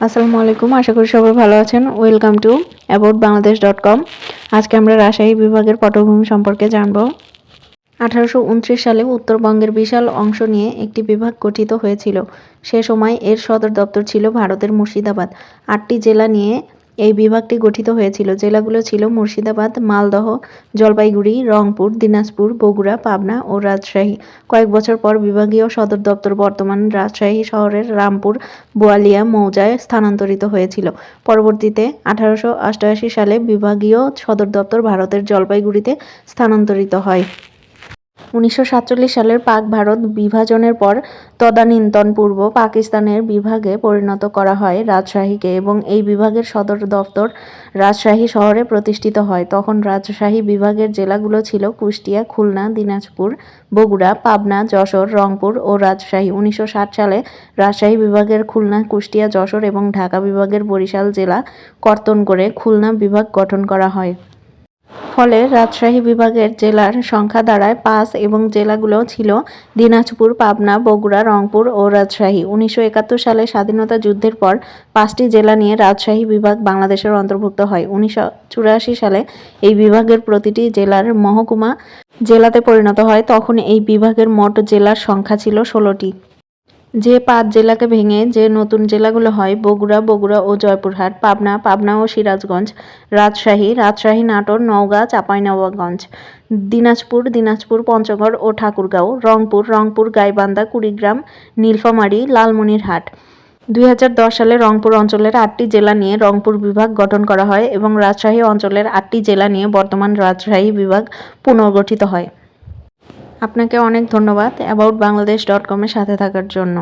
আসসালামু আলাইকুম, আশা করি সবাই ভালো আছেন। Welcome to about Bangladesh dot com আজকে আমরা রাজশাহী বিভাগের পটভূমি সম্পর্কে জানব। আঠারোশো উনত্রিশ সালে উত্তরবঙ্গের বিশাল অংশ নিয়ে একটি বিভাগ গঠিত হয়েছিল। সে সময় এর সদর দপ্তর ছিল ভারতের মুর্শিদাবাদ। আটটি জেলা নিয়ে এই বিভাগটি গঠিত হয়েছিল। জেলাগুলো ছিল মুর্শিদাবাদ, মালদহ, জলপাইগুড়ি, রংপুর, দিনাজপুর, বগুড়া, পাবনা ও রাজশাহী। কয়েক বছর পর বিভাগীয় সদর দপ্তর বর্তমান রাজশাহী শহরের রামপুর, বোয়ালিয়া, মৌজায় স্থানান্তরিত হয়েছিল। পরবর্তীতে আঠারোশো অষ্টআশি সালে বিভাগীয় সদর দপ্তর ভারতের জলপাইগুড়িতে স্থানান্তরিত হয়। উনিশশো সাতচল্লিশ সালের পাক ভারত বিভাজনের পর তদানীন্তন পূর্ব পাকিস্তানের বিভাগে পরিণত করা হয় রাজশাহীকে এবং এই বিভাগের সদর দপ্তর রাজশাহী শহরে প্রতিষ্ঠিত হয়। তখন রাজশাহী বিভাগের জেলাগুলো ছিল কুষ্টিয়া, খুলনা, দিনাজপুর, বগুড়া, পাবনা, যশোর, রংপুর ও রাজশাহী। উনিশশো ষাট সালে রাজশাহী বিভাগের খুলনা, কুষ্টিয়া, যশোর এবং ঢাকা বিভাগের বরিশাল জেলা কর্তন করে খুলনা বিভাগ গঠন করা হয়। ফলে রাজশাহী বিভাগের জেলার সংখ্যা দাঁড়ায় পাঁচ এবং জেলাগুলো ছিল দিনাজপুর, পাবনা, বগুড়া, রংপুর ও রাজশাহী। উনিশশো একাত্তর সালে স্বাধীনতা যুদ্ধের পর পাঁচটি জেলা নিয়ে রাজশাহী বিভাগ বাংলাদেশের অন্তর্ভুক্ত হয়। উনিশশো চুরাশি সালে এই বিভাগের প্রতিটি জেলার মহকুমা জেলাতে পরিণত হয়। তখন এই বিভাগের মোট জেলার সংখ্যা ছিল ষোলোটি। যে পাঁচ জেলাকে ভেঙে যে নতুন জেলাগুলো হয়, বগুড়া বগুড়া ও জয়পুরহাট, পাবনা পাবনা ও সিরাজগঞ্জ, রাজশাহী রাজশাহী, নাটোর, নওগাঁ, চাঁপাইনবাবগঞ্জ, দিনাজপুর দিনাজপুর, পঞ্চগড় ও ঠাকুরগাঁও, রংপুর রংপুর, গাইবান্ধা, কুড়িগ্রাম, নীলফামারী, লালমনিরহাট। দুই হাজার দশ সালে রংপুর অঞ্চলের আটটি জেলা নিয়ে রংপুর বিভাগ গঠন করা হয় এবং রাজশাহী অঞ্চলের আটটি জেলা নিয়ে বর্তমান রাজশাহী বিভাগ পুনর্গঠিত হয়। আপনাকে অনেক ধন্যবাদ অ্যাবাউট বাংলাদেশ ডট কমের সাথে থাকার জন্য।